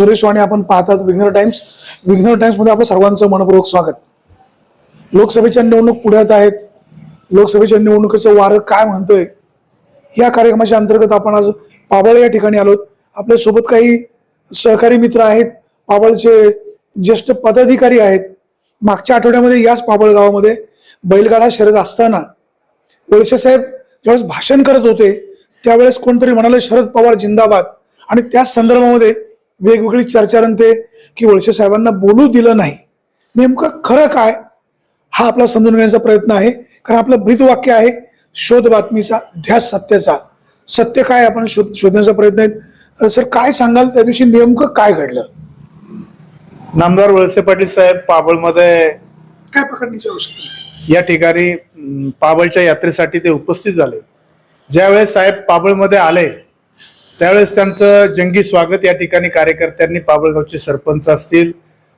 सुरेश वाणी आपण पाहतात विघ्नर टाइम्स. विघ्नर टाइम्समध्ये आपलं सर्वांचं मनपूर्वक स्वागत. लोकसभेच्या निवडणूक पुढ्यात आहेत. लोकसभेच्या निवडणुकीचं वारं काय म्हणतोय? या कार्यक्रमाच्या अंतर्गत आपण आज पाबळ या ठिकाणी आलोत आपल्यासोबत काही सहकारी मित्र आहेत. पाबळचे ज्येष्ठ पदाधिकारी आहेत. मागच्या आठवड्यामध्ये याच पाबळ गावामध्ये बैलगाडा शर्यत असताना वळसे साहेब ज्यावेळेस भाषण करत होते त्यावेळेस कोणतरी म्हणाले शरद पवार जिंदाबाद. आणि त्याच संदर्भामध्ये वेगवेगळी चर्चा रंगते की वळसे साहेबांना बोलू दिलं नाही. नेमकं खरं काय? हा आपला समजून घेण्याचा प्रयत्न आहे. कारण आपलं ब्रीदवाक्य आहे शोध बातमीचा ध्यास सत्याचा. सत्य काय आपण शोध शोधण्याचा प्रयत्न आहे सर काय सांगाल? त्या दिवशी नेमकं काय घडलं? नामदार वळसे पाटील साहेब पाबळमध्ये काय पकडण्याची आवश्यकता. या ठिकाणी पाबळच्या यात्रेसाठी ते उपस्थित झाले. ज्यावेळेस साहेब पाबळमध्ये आले त्यावेळेस त्यांचं जंगी स्वागत या ठिकाणी कार्यकर्त्यांनी पाबळगावचे सरपंच असतील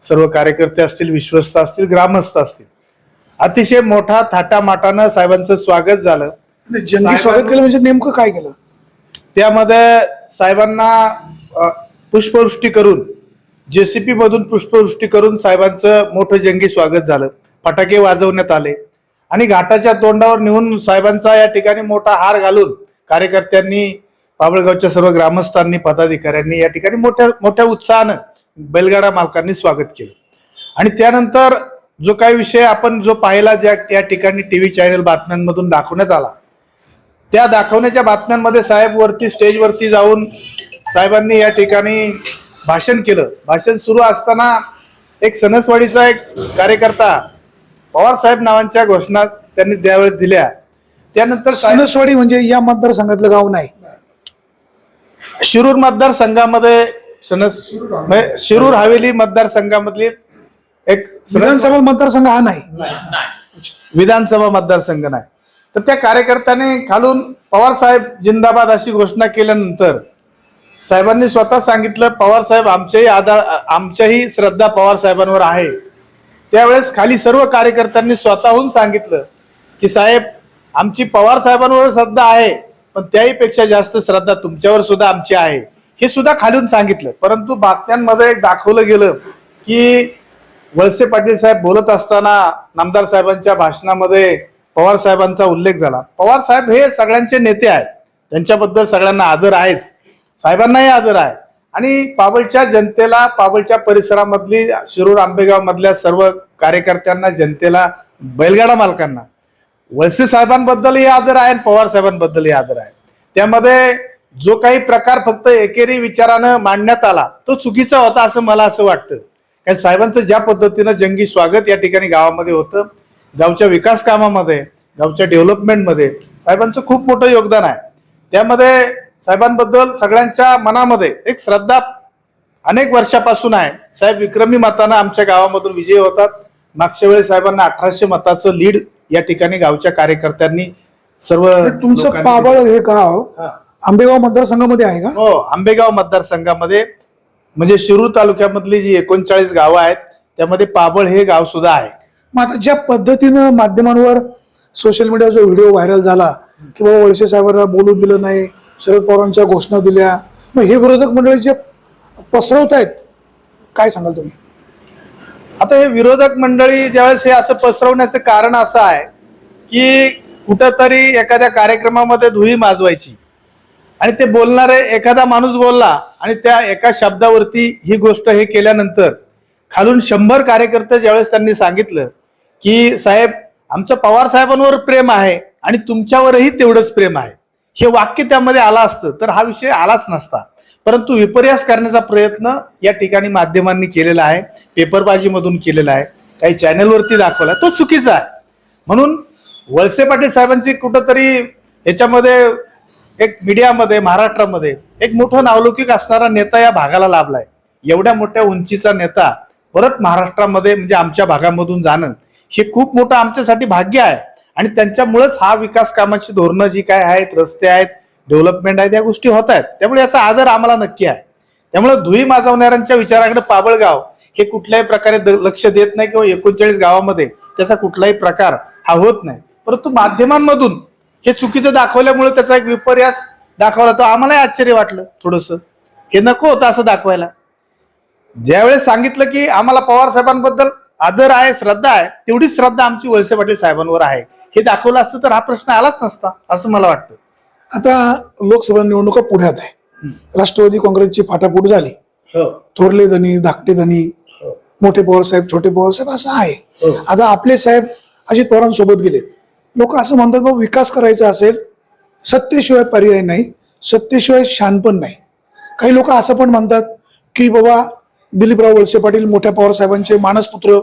सर्व कार्यकर्ते असतील विश्वस्त असतील ग्रामस्थ असतील. अतिशय मोठा थाटामाटानं साहेबांचं स्वागत झालं. म्हणजे जंगी स्वागत केलं म्हणजे नेमकं काय केलं? त्यामध्ये साहेबांना पुष्पवृष्टी करून जेसीपी मधून पुष्पवृष्टी करून साहेबांचं मोठं जंगी स्वागत झालं. फटाके वाजवण्यात आले. आणि घाटाच्या तोंडावर नेऊन साहेबांचा या ठिकाणी मोठा हार घालून कार्यकर्त्यांनी पाबळगावच्या सर्व ग्रामस्थांनी पदाधिकाऱ्यांनी या ठिकाणी मोठ्या मोठ्या उत्साहानं बैलगाडा मालकांनी स्वागत केलं. आणि त्यानंतर जो काही विषय आपण जो पाहिला ज्या या ठिकाणी टी व्ही चॅनल बातम्यांमधून दाखवण्यात आला त्या दाखवण्याच्या बातम्यांमध्ये साहेब वरती स्टेजवरती जाऊन साहेबांनी या ठिकाणी भाषण केलं. भाषण सुरू असताना एक सणसवाडीचा एक कार्यकर्ता पवार साहेब नावांच्या घोषणा त्यांनी त्यावेळेस दिल्या. त्यानंतर सणसवाडी म्हणजे या मतदारसंघातलं गाव नाही. शिरूर मतदारसंघामध्ये म्हणजे शिरूर हवेली मतदारसंघामधली एक विधानसभा मतदारसंघ हा नाही. विधानसभा मतदारसंघ नाही. तर त्या कार्यकर्त्याने खालून पवार साहेब जिंदाबाद अशी घोषणा केल्यानंतर साहेबांनी स्वतः सांगितलं पवार साहेब आमच्याही आधार आमच्याही श्रद्धा पवार साहेबांवर आहे. त्यावेळेस खाली सर्व कार्यकर्त्यांनी स्वतःहून सांगितलं की साहेब आमची पवार साहेबांवर श्रद्धा आहे. पण त्याही पेक्षा जास्त श्रद्धा तुमच्यावर सुद्धा आमची आहे. हे सुद्धा खालून सांगितलं. परंतु बातम्यांमध्ये एक दाखवलं गेलं की वळसे पाटील साहेब बोलत असताना नामदार साहेबांच्या भाषणामध्ये पवार साहेबांचा उल्लेख झाला. पवार साहेब हे सगळ्यांचे नेते आहेत. त्यांच्याबद्दल सगळ्यांना आदर आहेच. साहेबांनाही आदर आहे. आणि पाबळच्या जनतेला पाबळच्या परिसरामधली शिरूर आंबेगाव मधल्या सर्व कार्यकर्त्यांना जनतेला बैलगाडा मालकांना वळसे साहेबांबद्दलही आदर आहे आणि पवार साहेबांबद्दलही आदर आहे. त्यामध्ये जो काही प्रकार फक्त एकेरी विचारानं मांडण्यात आला तो चुकीचा होता असं मला असं वाटतं. कारण साहेबांचं ज्या पद्धतीनं जंगी स्वागत या ठिकाणी गावामध्ये होतं गावच्या विकास कामामध्ये गावच्या डेव्हलपमेंटमध्ये साहेबांचं खूप मोठं योगदान आहे. त्यामध्ये साहेबांबद्दल सगळ्यांच्या मनामध्ये एक श्रद्धा अनेक वर्षापासून आहे. साहेब विक्रमी मतानं आमच्या गावामधून विजयी होतात. मागच्या वेळी साहेबांना अठराशे मताचं लीड या ठिकाणी गावच्या कार्यकर्त्यांनी सर्व तुमचं लोकांनी पाबळ हे गाव हा. आंबेगाव मतदारसंघामध्ये आहे का? हो आंबेगाव मतदारसंघामध्ये. म्हणजे शिरूर तालुक्यामधली जी एकोणचाळीस गावं आहेत त्यामध्ये पाबळ हे गाव सुद्धा आहे. मग आता ज्या पद्धतीनं माध्यमांवर सोशल मीडियावर जो व्हिडिओ व्हायरल झाला की बाबा वळसे साहेबांना बोलू दिलं नाही शरद पवारांच्या घोषणा दिल्या मग हे विरोधक मंडळी जे पसरवत आहेत काय सांगाल तुम्ही? आता हे विरोधक मंडळी ज्यावेळेस हे असं पसरवण्याचं कारण असं आहे की कुठंतरी एखाद्या कार्यक्रमामध्ये धुई माजवायची. आणि ते बोलणारे एखादा माणूस बोलला आणि त्या एका शब्दावरती ही गोष्ट हे केल्यानंतर खालून शंभर कार्यकर्ते ज्यावेळेस त्यांनी सांगितलं की साहेब आमचं पवार साहेबांवर प्रेम आहे आणि तुमच्यावरही तेवढंच प्रेम आहे. हे वाक्य त्यामध्ये आलं असतं तर हा विषय आलाच नसता. परंतु विपर्यास करण्याचा प्रयत्न या ठिकाणी माध्यमांनी केलेला आहे पेपरबाजीमधून केलेला आहे काही चॅनलवरती दाखवला तो चुकीचा आहे. म्हणून वळसे पाटील साहेबांची कुठंतरी याच्यामध्ये एक मीडियामध्ये महाराष्ट्रामध्ये एक मोठं नावलौकिक असणारा नेता या भागाला लाभलाय. एवढ्या मोठ्या उंचीचा नेता परत महाराष्ट्रामध्ये म्हणजे आमच्या भागामधून जाणं हे खूप मोठं आमच्यासाठी भाग्य आहे. आणि त्यांच्यामुळेच हा विकास कामाची धोरणं जी काय आहेत रस्ते आहेत डेव्हलपमेंट आहेत या गोष्टी होत आहेत. त्यामुळे याचा आदर आम्हाला नक्की आहे. त्यामुळे धुई माजवणाऱ्यांच्या विचाराकडे पाबळगाव हे कुठल्याही प्रकारे द- लक्ष देत नाही किंवा एकोणचाळीस गावामध्ये त्याचा कुठलाही प्रकार हा होत नाही. परंतु माध्यमांमधून हे चुकीचं दाखवल्यामुळे त्याचा एक विपर्यास दाखवला तो आम्हालाही आश्चर्य वाटलं थोडस. हे नको होतं असं दाखवायला. ज्यावेळेस सांगितलं की आम्हाला पवार साहेबांबद्दल आदर आहे श्रद्धा आहे तेवढीच श्रद्धा आमची वळसे पाटील साहेबांवर आहे. हे दाखवलं असतं तर हा प्रश्न आलाच नसता असं मला वाटतं. आता लोकसभा निवडणुका पुढ्यात आहे. राष्ट्रवादी काँग्रेसची फाटाफूट झाली. थोरले धनी धाकटे धनी मोठे पवार साहेब छोटे पवार साहेब असं आहे. आता आपले साहेब अजित पवारांसोबत गेले. लोक असं म्हणतात बाबा विकास करायचा असेल सत्तेशिवाय पर्याय नाही सत्तेशिवाय शानपण नाही. काही लोक असं पण म्हणतात की बाबा दिलीपराव वळसे पाटील मोठ्या पवार साहेबांचे मानसपुत्र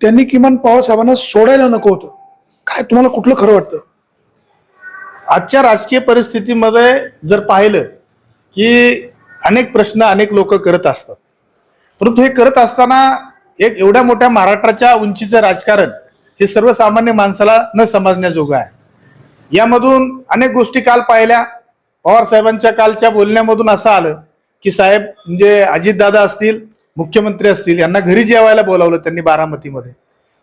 त्यांनी किमान पवार साहेबांना सोडायला नको होतं. काय तुम्हाला कुठलं खरं वाटतं? आजच्या राजकीय परिस्थितीमध्ये जर पाहिलं की अनेक प्रश्न अनेक लोक करत असतात. परंतु हे करत असताना एक एवढ्या मोठ्या महाराष्ट्राच्या उंचीचं राजकारण हे सर्वसामान्य माणसाला न समजण्याजोगं आहे. यामधून अनेक गोष्टी काल पाहिल्या. पवारसाहेबांच्या कालच्या बोलण्यामधून असं आलं की साहेब म्हणजे अजितदादा असतील मुख्यमंत्री असतील यांना घरी जेवायला बोलावलं त्यांनी बारामतीमध्ये.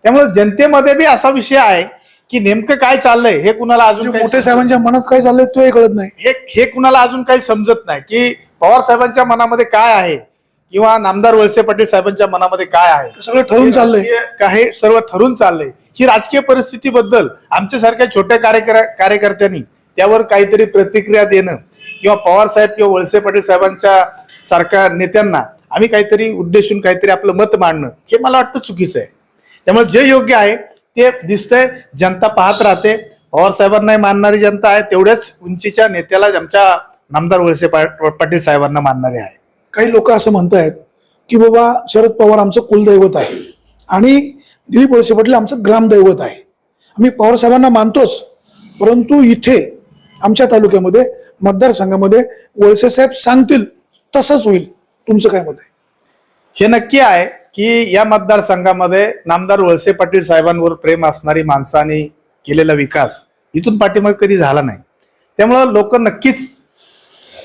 त्यामुळे जनतेमध्ये बी असा विषय आहे की नेमकं काय चाललंय हे कुणाला अजून म्हणजे काही मोठ्या साहेबांच्या मनात काय चाललंय तोही कळत नाही. हे हे कुणाला अजून काही समजत नाही की पवार साहेबांच्या मनामध्ये काय आहे किंवा नामदार वळसे पाटील साहेबांच्या मनामध्ये काय आहे. ते सगळं ठरवून चाललंय. काय सर्व ठरून चाललंय. ही राजकीय परिस्थितीबद्दल आमच्यासारख्या छोट्या कार्यकर कार्यकर्त्यांनी त्यावर काहीतरी प्रतिक्रिया देणं किंवा पवार साहेब किंवा वळसे पाटील साहेबांच्या सारख्या नेत्यांना आम्ही काहीतरी उद्देशून काहीतरी आपलं मत मांडणं हे मला वाटतं चुकीचं आहे. त्यामुळे जे योग्य आहे ते दिसतंय जनता पाहत राहते. पवार साहेबांनाही मानणारी जनता आहे तेवढ्याच उंचीच्या नेत्याला आमच्या नामदार वळसे पाटील साहेबांना मानणारे आहे. काही लोक असं म्हणतायत की बाबा शरद पवार आमचं कुलदैवत आहे. आणि दिलीप वळसे पाटील आमचं ग्रामदैवत आहे. आम्ही पवार साहेबांना मानतोच. परंतु इथे आमच्या तालुक्यामध्ये मतदारसंघामध्ये वळसे साहेब सांगतील तसंच होईल. तुमचं काय मत आहे? हे नक्की आहे. की या मतदारसंघामध्ये नामदार वळसे पाटील साहेबांवर प्रेम असणारी माणसांनी केलेला विकास इथून पाठीमागे कधी झाला नाही. त्यामुळं लोक नक्कीच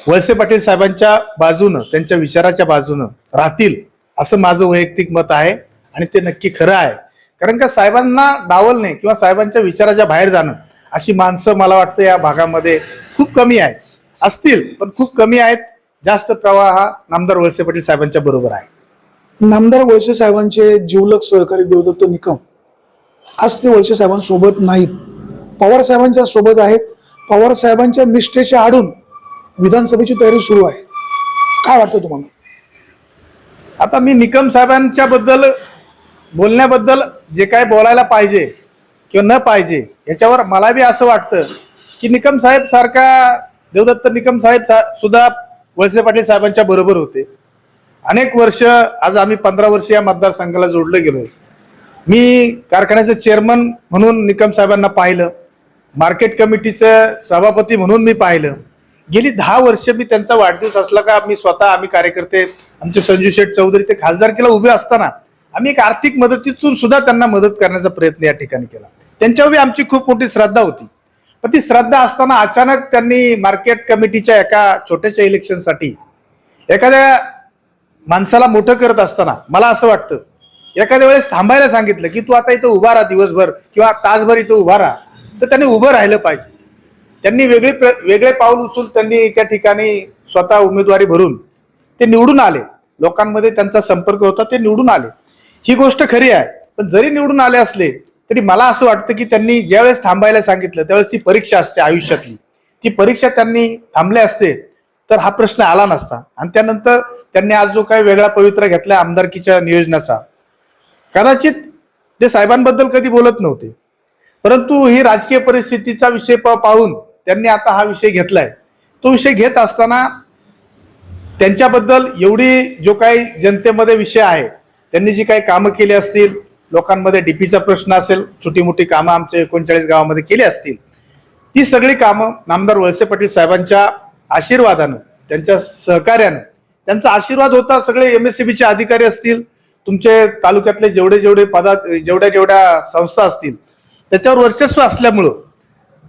वळसे पाटील साहेबांच्या बाजूनं त्यांच्या विचाराच्या बाजूनं राहतील असं माझं वैयक्तिक मत आहे आणि ते नक्की खरं आहे. कारण का साहेबांना डावलणे किंवा साहेबांच्या विचाराच्या बाहेर जाणं अशी माणसं मला वाटतं या भागामध्ये खूप कमी आहेत असतील पण खूप कमी आहेत. जास्त प्रवाह हा नामदार वळसे पाटील साहेबांच्या बरोबर आहे. नामदार वळसे साहेबांचे जीवलक सहकारी देवदत्त निकम आज ते वळसे साहेबांसोबत नाहीत. पवार साहेबांच्या सोबत आहेत. पवार साहेबांच्या निष्ठेच्या आडून विधानसभेची तयारी सुरू आहे. काय वाटतं तुम्हाला? आता मी निकम साहेबांच्या बद्दल बोलण्याबद्दल जे काय बोलायला पाहिजे किंवा न पाहिजे याच्यावर मला बी असं वाटतं की निकम साहेब सारखा देवदत्त निकम साहेब सा- सुद्धा वळसे पाटील साहेबांच्या बरोबर होते. अनेक वर्ष आज आम्ही पंधरा वर्ष या मतदारसंघाला जोडलं गेलो मी कारखान्याचं चेअरमन म्हणून निकम साहेबांना पाहिलं. मार्केट कमिटीचं सभापती म्हणून मी पाहिलं. गेली दहा वर्ष मी त्यांचा वाढदिवस असला का मी स्वतः आम्ही कार्यकर्ते आमचे संजू शेठ चौधरी ते खासदारकीला उभे असताना आम्ही एक आर्थिक मदतीतून सुद्धा त्यांना मदत करण्याचा प्रयत्न या ठिकाणी केला. त्यांच्यावर आमची खूप मोठी श्रद्धा होती. पण ती श्रद्धा असताना अचानक त्यांनी मार्केट कमिटीच्या एका छोट्याशा इलेक्शनसाठी एखाद्या माणसाला मोठं करत असताना मला असं वाटतं एखाद्या वेळेस थांबायला सांगितलं की तू आता इथं उभा राहा दिवसभर किंवा तासभर इथं उभा राहा तर त्यांनी उभं राहिलं पाहिजे. त्यांनी वेगळी प्र- वेगळे पाऊल उचलून त्यांनी त्या ठिकाणी स्वतः उमेदवारी भरून ते निवडून आले. लोकांमध्ये त्यांचा संपर्क होता ते निवडून आले. ही गोष्ट खरी आहे पण जरी निवडून आले असले तरी मला असं वाटतं की त्यांनी ज्यावेळेस थांबायला सांगितलं त्यावेळेस ती परीक्षा असते आयुष्यातली. ती परीक्षा त्यांनी थांबले असते तर हा प्रश्न आला नसता. आणि त्यानंतर त्यांनी आज जो काही वेगळा पवित्र घेतला आमदारकीच्या नियोजनाचा कदाचित ते साहेबांबद्दल कधी बोलत नव्हते. परंतु ही राजकीय परिस्थितीचा विषय पाहून त्यांनी आता हा विषय घेतलाय. तो विषय घेत असताना त्यांच्याबद्दल एवढी जो काही जनतेमध्ये विषय आहे त्यांनी जी काही कामं केली असतील लोकांमध्ये डीपीचा प्रश्न असेल छोटी मोठी कामं आमच्या एकोणचाळीस गावामध्ये केली असतील ती सगळी कामं नामदार वळसे पाटील साहेबांच्या आशीर्वादानं त्यांच्या सहकार्यानं. त्यांचा आशीर्वाद होता सगळे एम एस सी बीचे अधिकारी असतील तुमचे तालुक्यातले जेवढे जेवढे पदा जेवढ्या जेवढ्या संस्था असतील त्याच्यावर वर्चस्व असल्यामुळं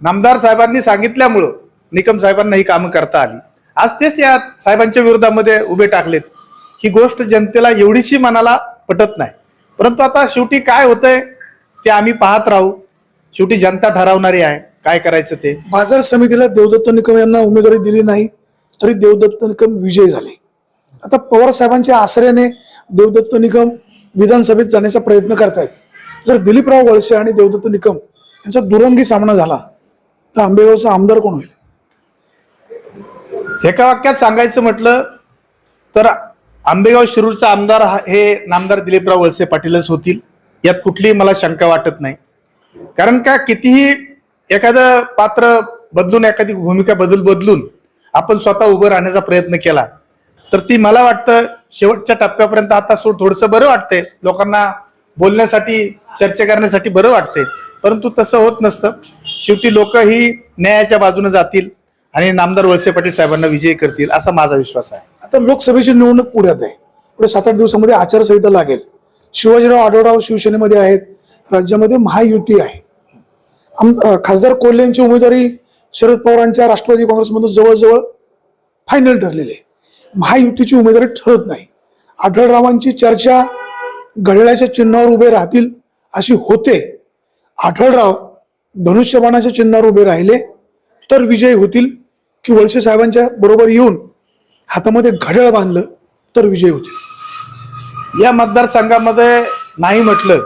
नामदार साहेबांनी सांगितल्यामुळं निकम साहेबांना ही कामं करता आली. आज तेच या साहेबांच्या विरोधामध्ये उभे टाकलेत. ही गोष्ट जनतेला एवढीशी मनाला पटत नाही. परंतु आता शेवटी काय होतंय ते आम्ही पाहत राहू. शेवटी जनता ठरवणारी आहे. काय करायचं ते? बाजार समितीला देवदत्त निकम यांना उमेदवारी दिली नाही तरी देवदत्त निकम विजय झाले. आता पवार साहेबांच्या आश्रयाने देवदत्त निकम विधानसभेत जाण्याचा प्रयत्न करतायत. जर दिलीपराव वळसे आणि देवदत्त निकम यांचा दुरंगी सामना झाला तर आंबेगावचा आमदार कोण होईल? एका वाक्यात सांगायचं म्हटलं तर आंबेगाव शिरूरचा आमदार हा- नामदार दिलीपराव वळसे पाटीलच होतील यात कुठलीही मला शंका वाटत नाही. कारण का कितीही एखादं पात्र बदलून एखादी भूमिका बदल बदलून आपण स्वतः उभं राहण्याचा प्रयत्न केला तर ती मला वाटतं शेवटच्या टप्प्यापर्यंत आता सो थोडंसं बरं वाटतंय. लोकांना बोलण्यासाठी चर्चा करण्यासाठी बरं वाटतंय. परंतु तसं होत नसतं. शेवटी लोक ही न्यायाच्या बाजूने जातील आणि नामदार वळसे पाटील साहेबांना विजयी करतील असा माझा विश्वास आहे. आता लोकसभेची निवडणूक पुढ्यात आहे. पुढे सात आठ दिवसामध्ये आचारसंहिता लागेल. शिवाजीराव आढळराव शिवसेनेमध्ये आहेत. राज्यामध्ये महायुती आहे. आम खासदार कोल्हे यांची उमेदवारी शरद पवारांच्या राष्ट्रवादी काँग्रेसमधून जवळजवळ फायनल ठरलेली. आहे महायुतीची उमेदवारी ठरत नाही. आढळरावांची चर्चा घड्याळाच्या चिन्हावर उभे राहतील अशी होते. आढळराव धनुष्यबाणाच्या चिन्हावर उभे राहिले तर विजयी होतील की वळसे साहेबांच्या बरोबर येऊन हातामध्ये घड्याळ बांधलं तर विजयी होतील. या मतदारसंघामध्ये नाही म्हटलं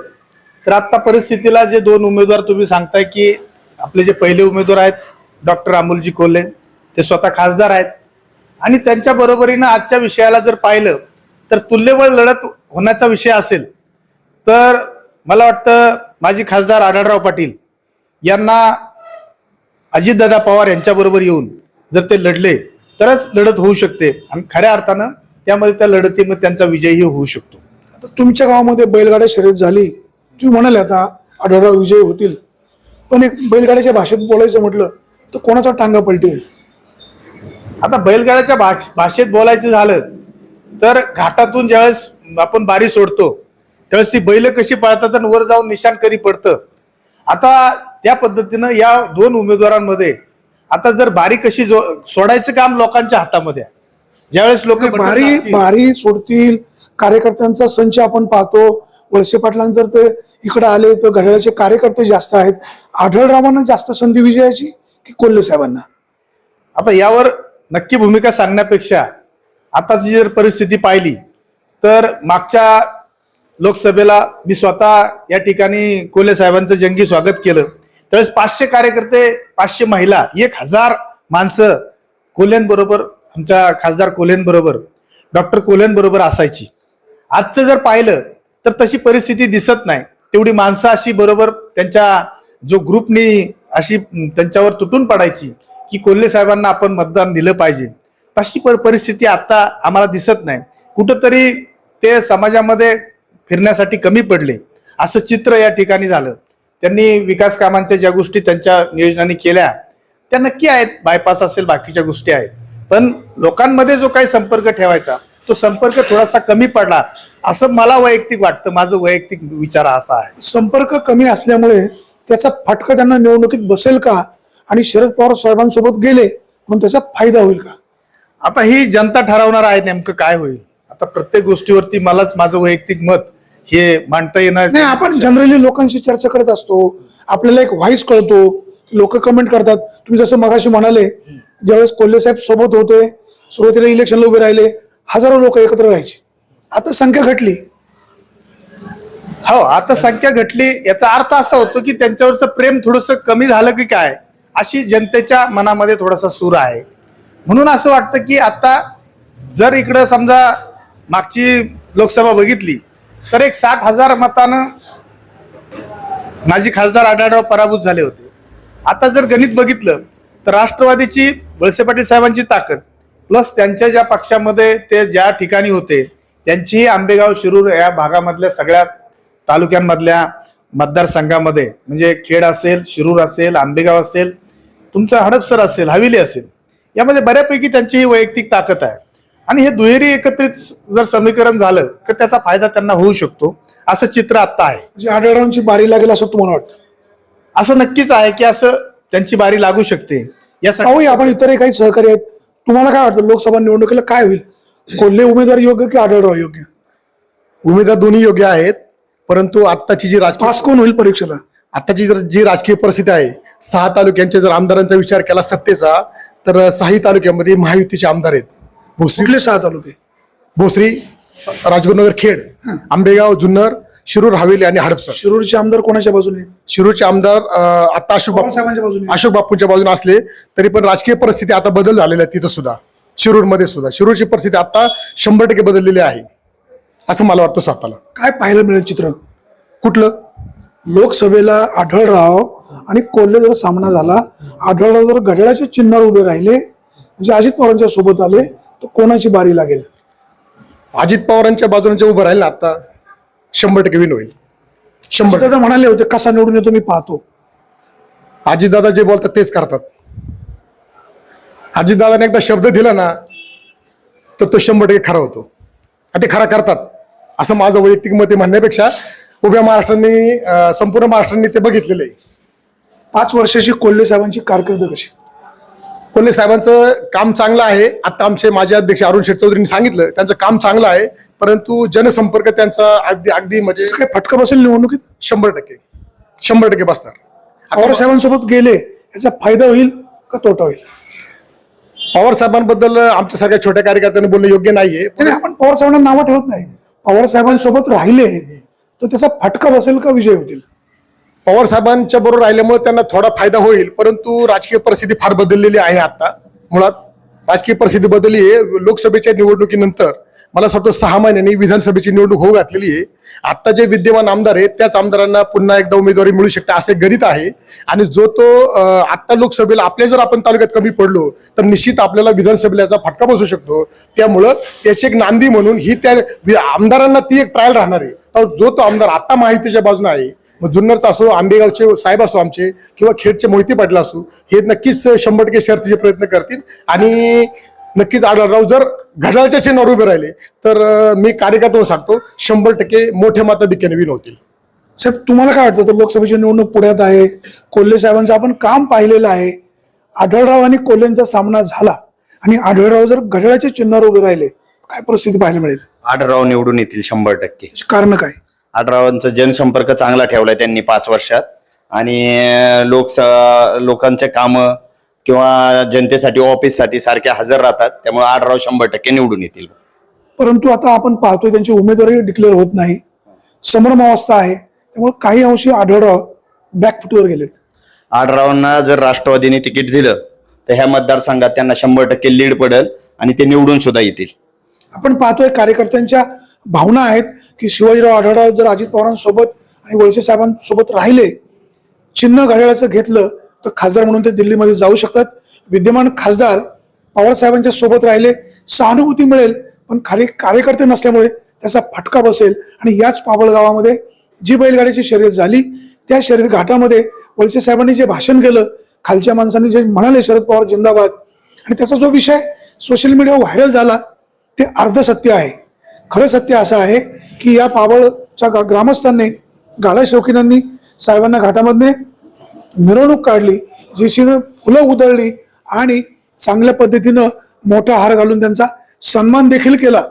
तर आता परिस्थितीला जे दोन उमेदवार तुम्ही सांगताय की आपले जे पहिले उमेदवार आहेत डॉक्टर अमोलजी कोल्हे ते स्वतः खासदार आहेत. आणि त्यांच्या बरोबरीनं आजच्या विषयाला जर पाहिलं तर तुल्यबळ लढत होण्याचा विषय असेल तर मला वाटतं माजी खासदार आढळराव पाटील यांना अजितदादा पवार यांच्याबरोबर येऊन जर ते लढले तरच लढत होऊ शकते. आणि खऱ्या अर्थानं त्यामध्ये त्या लढतीमध्ये त्यांचा विजयही होऊ शकतो. आता तुमच्या गावामध्ये बैलगाड्या शर्यत झाली. तुम्ही म्हणाले आता आढळराव विजयी होतील. पण एक बैलगाड्याच्या भाषेत बोलायचं म्हटलं तर कोणाचा टांगा पलटेल? आता बैलगाड्याच्या भाष भाषेत बोलायचं झालं तर घाटातून ज्यावेळेस आपण बारी सोडतो त्यावेळेस ती बैल कशी पळतात आणि वर जाऊन निशाण कधी पडतं? आता त्या पद्धतीनं या दोन उमेदवारांमध्ये आता जर बारी कशी जो सोडायचं काम लोकांच्या हातामध्ये ज्यावेळेस लोक भारी भारी सोडतील कार्यकर्त्यांचा संच आपण पाहतो वळसे पाटलां जर ते इकडे आले तर घड्याळाचे कार्यकर्ते जास्त आहेत. आढळरावांना जास्त संधी विजयाची की कोल्हे साहेबांना? आता यावर नक्की भूमिका सांगण्यापेक्षा आताची जर परिस्थिती पाहिली तर मागच्या लोकसभेला मी स्वतः या ठिकाणी कोल्हे साहेबांचं जंगी स्वागत केलं. त्यावेळेस पाचशे कार्यकर्ते पाचशे महिला एक हजार माणसं कोल्ह्यांबरोबर आमच्या खासदार कोल्ह्यांबरोबर डॉक्टर कोल्ह्यांबरोबर असायची. आजचं जर पाहिलं तर तशी परिस्थिती दिसत नाही. तेवढी माणसं अशी बरोबर त्यांच्या जो ग्रुपनी अशी त्यांच्यावर तुटून पडायची की कोल्हे साहेबांना आपण मतदान दिलं पाहिजे. तशी पर परिस्थिती आता आम्हाला दिसत नाही. कुठंतरी ते समाजामध्ये फिरण्यासाठी कमी पडले. असं चित्र या ठिकाणी झालं. त्यांनी विकास कामांच्या ज्या गोष्टी त्यांच्या नियोजनाने केल्या त्या नक्की आहेत. बायपास असेल बाकीच्या गोष्टी आहेत. पण लोकांमध्ये जो काही संपर्क ठेवायचा तो संपर्क थोडासा कमी पडला. असं मला वैयक्तिक वाटतं माझं वैयक्तिक विचार असा आहे. संपर्क कमी असल्यामुळे त्याचा फटका त्यांना निवडणुकीत बसेल का? आणि शरद पवार साहेबांसोबत गेले म्हणून त्याचा फायदा होईल का? आता ही जनता ठरवणार आहे नेमकं काय होईल. आता प्रत्येक गोष्टीवरती मलाच माझं वैयक्तिक मत हे मांडता येणार नाही आपण जनरली लोकांशी चर्चा करत असतो. आपल्याला एक व्हाईस कळतो. लोक कमेंट करतात. तुम्ही जसं मगाशी म्हणाले ज्यावेळेस कोल्हे साहेब सोबत होते सुरुवातीला इलेक्शनला उभे राहिले हजारो लोक एकत्र राहायचे. आता संख्या घटली. हो आता संख्या घटली याचा अर्थ असा होतो की त्यांच्यावरचं प्रेम थोडंसं कमी झालं की काय अशी जनतेच्या मनामध्ये थोडासा सूर आहे. म्हणून असं वाटतं की आता जर इकडं समजा मागची लोकसभा बघितली तर एक साठ हजार मतानं माजी खासदार आढळराव पराभूत झाले होते. आता जर गणित बघितलं तर राष्ट्रवादीची वळसे पाटील साहेबांची ताकद प्लस त्यांच्या ज्या पक्षामध्ये ते ज्या ठिकाणी होते त्यांचीही आंबेगाव शिरूर या भागामधल्या सगळ्या तालुक्यांमधल्या मतदारसंघामध्ये म्हणजे खेड असेल शिरूर असेल आंबेगाव असेल तुमचं हडपसर असेल हवेली असेल यामध्ये बऱ्यापैकी त्यांची ही वैयक्तिक ताकद आहे. आणि हे दुहेरी एकत्रित जर समीकरण झालं तर त्याचा फायदा त्यांना होऊ शकतो असं चित्र आता आहे. म्हणजे आढळरावांची बारी लागेल असं तुम्हाला वाटतं? असं नक्कीच आहे की असं त्यांची बारी लागू शकते. यासाठी आपण इतरही काही सहकारी आहेत. तुम्हाला काय वाटतं लोकसभा निवडणुकीला काय होईल? कोल्हे उमेदवार योग्य की आढळराव योग्य? उमेदवार दोन्ही योग्य आहेत परंतु आत्ताची जी राजकीय पास कोण होईल परीक्षेला? आत्ताची जर जी राजकीय परिस्थिती आहे सहा तालुक्यांच्या जर आमदारांचा विचार केला सत्तेचा तर सहाही तालुक्यामध्ये महायुतीचे आमदार आहेत. भोसरी कुठले सहा तालुके? भोसरी राजगुरुनगर खेड आंबेगाव जुन्नर शिरूर हवेली आणि हडपसर. शिरूरचे आमदार कोणाच्या बाजूने आहेत? शिरूरचे आमदार आता अशोक पवार बापू साहेबांच्या बाजूने. अशोक बापूंच्या बाजूने असले तरी पण राजकीय परिस्थिती आता बदल झालेला आहे तिथं सुद्धा. शिरूरमध्ये सुद्धा. शिरूरची परिस्थिती आता शंभर टक्के बदललेली आहे असं मला वाटतं स्वतःला. काय पाहायला मिळेल चित्र? कुठलं? लोकसभेला आढळराव आणि कोल्हे जर सामना झाला आढळराव जर घड्याळाच्या चिन्हावर उभे राहिले म्हणजे अजित पवारांच्या सोबत आले तर कोणाची बारी लागेल? अजित पवारांच्या बाजूने जे उभं राहील ना आता शंभर टक्के विन होईल. शंभर म्हणाले होते कसा निवडून येतो मी पाहतो. अजितदादा जे बोलतात तेच करतात. अजितदादाने एकदा शब्द दिला ना तर तो शंभर टक्के खरा होतो. आणि ते खरा करतात. असं माझं वैयक्तिक मत म्हणण्यापेक्षा उभ्या महाराष्ट्रांनी संपूर्ण महाराष्ट्रांनी ते बघितलेलं आहे. पाच वर्षाची कोल्हे साहेबांची कारकीर्द कशी? कोल्हे साहेबांचं काम चांगलं आहे. आता आमचे माजी अध्यक्ष अरुण शेठ चौधरींनी सांगितलं त्यांचं काम चांगलं आहे. परंतु जनसंपर्क त्यांचा अगदी अगदी म्हणजे काय फटका बसेल निवडणुकीत? शंभर टक्के. शंभर टक्के बसणार. पवार साहेबांसोबत गेले याचा फायदा होईल का तोटा होईल? पवार साहेबांबद्दल आमच्या सगळ्या छोट्या कार्यकर्त्यांनी बोलणं योग्य नाहीये. नाही, आपण पवार साहेबांना नावं ठेवत नाही. पवार साहेबांसोबत राहिले तर त्याचा फटका बसेल का विजय होतील? पवार साहेबांच्या बरोबर राहिल्यामुळे त्यांना थोडा फायदा होईल परंतु राजकीय परिस्थिती फार बदललेली आहे आता. मुळात राजकीय परिस्थिती बदलली आहे. लोकसभेच्या निवडणुकीनंतर मला असं वाटतं सहा महिन्यांनी विधानसभेची निवडणूक होऊ घातलेली आहे. आत्ता जे विद्यमान आमदार आहेत त्याच आमदारांना पुन्हा एकदा उमेदवारी मिळू शकते असे गणित आहे. आणि जो तो आत्ता लोकसभेला आपल्या जर आपण तालुक्यात कमी पडलो तर निश्चित आपल्याला विधानसभेला याचा फटका बसू शकतो. त्यामुळं त्याची एक नांदी म्हणून ही त्या आमदारांना ती एक ट्रायल राहणार आहे. तर जो तो आमदार आत्ता माहितीच्या बाजूने आहे मग जुन्नरचा असो आंबेगावचे साहेब असो आमचे किंवा खेडचे मोहिते पाटील असो हे नक्कीच शंभर टक्के शर्तीचे प्रयत्न करतील. आणि नक्कीच आढळराव जर घड्याळच्या चिन्हावर उभे राहिले तर मी कार्यकर्त्यावर सांगतो शंभर टक्के मोठ्या मताधिक्याने विन होतील. साहेब तुम्हाला काय वाटतं? तर लोकसभेची निवडणूक पुण्यात आहे कोल्हे साहेबांचं आपण काम पाहिलेलं आहे. आढळराव आणि कोल्हेंचा सामना झाला आणि आढळराव जर घड्याळाच्या चिन्हावर उभे राहिले काय परिस्थिती पाहायला मिळेल? आढराव निवडून येतील शंभर टक्के. कारण काय? आढरावांचा जनसंपर्क चांगला ठेवलाय त्यांनी पाच वर्षात. आणि लोक लोकांचे काम किंवा जनतेसाठी ऑफिससाठी सारखे हजर राहतात त्यामुळे आढराव शंभर टक्के निवडून येतील. परंतु आता आपण पाहतोय त्यांची उमेदवारी डिक्लेअर होत नाही. संभ्रमावस्था आहे. त्यामुळे काही अंशी आढळराव बॅकफुटवर गेलेत. आढरावांना जर राष्ट्रवादीने तिकीट दिलं तर ह्या मतदारसंघात त्यांना शंभर टक्के लीड पडेल आणि ते निवडून सुद्धा येतील. आपण पाहतोय कार्यकर्त्यांच्या भावना आहेत की शिवाजीराव आढळराव जर अजित पवारांसोबत आणि वळसे साहेबांसोबत राहिले चिन्ह घड्याळाचं घेतलं तर खासदार म्हणून ते दिल्लीमध्ये जाऊ शकतात. विद्यमान खासदार पवारसाहेबांच्या सोबत राहिले सहानुभूती मिळेल पण खाली कार्यकर्ते नसल्यामुळे त्याचा फटका बसेल. आणि याच पाबळ गावामध्ये जी बैलगाडीची शर्यत झाली त्या शर्यत घाटामध्ये वळसे साहेबांनी जे भाषण केलं खालच्या माणसांनी जे म्हणाले शरद पवार जिंदाबाद. आणि त्याचा जो विषय सोशल मीडियावर व्हायरल झाला ते अर्ध सत्य आहे. खरं सत्य असं आहे की या पाबळच्या गा- ग्रामस्थांनी गाड्या शौकीनांनी साहेबांना घाटामधने मिरवणूक काढली जेसीनं फुलं उधळली आणि चांगल्या पद्धतीनं मोठा हार घालून त्यांचा सन्मान देखील केला.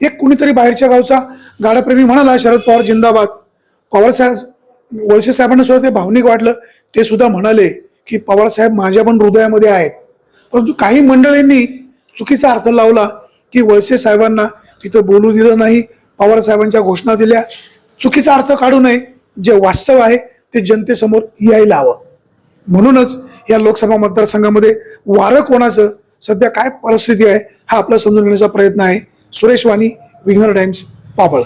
एक कुणीतरी बाहेरच्या गावचा गाडाप्रेमी म्हणाला शरद पवार जिंदाबाद. पवारसाहेब वळसे साहेबांना सुद्धा ते भावनिक वाटलं. ते सुद्धा म्हणाले की पवारसाहेब माझ्या पण हृदयामध्ये आहेत. परंतु काही मंडळींनी चुकीचा अर्थ लावला की वळसे साहेबांना तिथं बोलू दिलं नाही पवारसाहेबांच्या घोषणा दिल्या. चुकीचा अर्थ काढू नये जे वास्तव आहे ते जनतेसमोर यायला हवं. म्हणूनच या लोकसभा मतदारसंघामध्ये वारं कोणाचं सध्या काय परिस्थिती आहे हा आपला समजून घेण्याचा प्रयत्न आहे. सुरेश वाणी विघ्नर टाइम्स पापळ.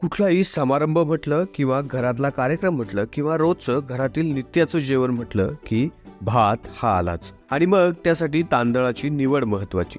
कुठलाही समारंभ म्हटलं किंवा घरातला कार्यक्रम म्हटलं किंवा रोजचं घरातील नित्याचं जेवण म्हटलं की भात हा आलाच. आणि मग त्यासाठी तांदळाची निवड महत्वाची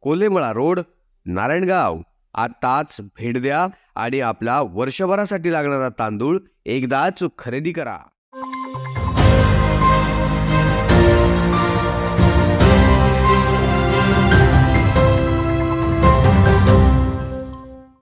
Kolemala road Narayangaon. आताच भेट द्या आणि आपला वर्षभरासाठी लागणारा तांदूळ एकदाच खरेदी करा.